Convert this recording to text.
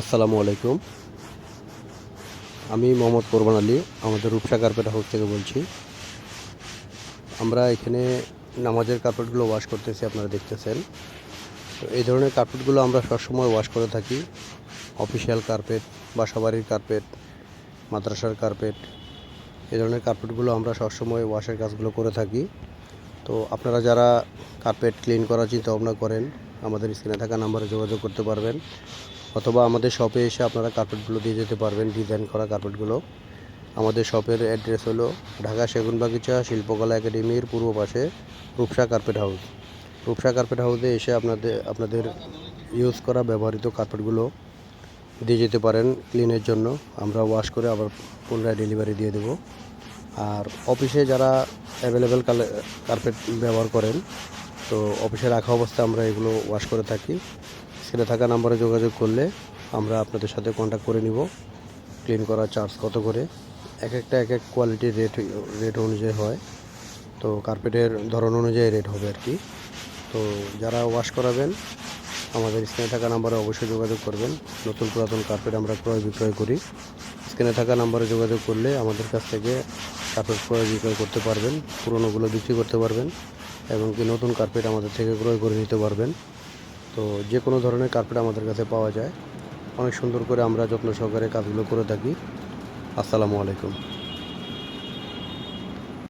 আসসালামু আলাইকুম। আমি মোহাম্মদ কোরবান আলী, আমাদের রূপসা কার্পেট হাউস থেকে বলছি। আমরা এখানে নামাজের কার্পেটগুলো ওয়াশ করতেছি, আপনারা দেখতেছেন। তো এই ধরনের কার্পেটগুলো আমরা সবসময় ওয়াশ করে থাকি। অফিসিয়াল কার্পেট বাসাবাড়ির কার্পেট, মাদ্রাসার কার্পেট, এই ধরনের কার্পেটগুলো আমরা সবসময় ওয়াশের কাজগুলো করে থাকি। তো আপনারা যারা কার্পেট ক্লিন করার চিন্তা ভাবনা করেন, আমাদের স্ক্রিনে থাকা নাম্বারে যোগাযোগ করতে পারবেন। অথবা আমাদের শপে এসে আপনারা কার্পেটগুলো দিয়ে যেতে পারবেন ডিজাইন করা কার্পেটগুলো আমাদের শপের অ্যাড্রেস হলো ঢাকা সেগুনবাগিচা, শিল্পকলা একাডেমির পূর্ব পাশে Rupsha carpet house Rupsha carpet হাউসে এসে আপনাদের আপনাদের ইউজ করা ব্যবহৃত কার্পেটগুলো দিয়ে যেতে পারেন ক্লিনের জন্য। আমরা ওয়াশ করে আবার পুনরায় ডেলিভারি দিয়ে দেবো। আর অফিসে যারা অ্যাভেলেবেল কার্পেট ব্যবহার করেন, তো অফিসে রাখা অবস্থায় আমরা এগুলো ওয়াশ করে থাকি। সেটা থাকা নাম্বারে যোগাযোগ করলে আমরা আপনাদের সাথে কন্ট্যাক্ট করে নিব। ক্লিন করার চার্জ কত করে? এক একটা এক এক কোয়ালিটির রেট রেট অনুযায়ী হয়। তো কার্পেটের ধরন অনুযায়ী রেট হবে আর কি। তো যারা ওয়াশ করাবেন, আমাদের স্ক্রিনে থাকা নাম্বারে অবশ্যই যোগাযোগ করবেন। নতুন পুরাতন কার্পেট আমরা ক্রয় বিক্রয় করি। স্ক্রিনে থাকা নাম্বারে যোগাযোগ করলে আমাদের কাছ থেকে কার্পেট ক্রয় বিক্রয় করতে পারবেন, পুরনোগুলো বিক্রি করতে পারবেন, এবং কি নতুন কার্পেট আমাদের থেকে ক্রয় করে নিতে পারবেন। তো যে কোনো ধরনের কার্পেট আমাদের কাছে পাওয়া যায়। অনেক সুন্দর করে আমরা যত্ন সহকারে কাজগুলো করে থাকি। আসসালামু আলাইকুম।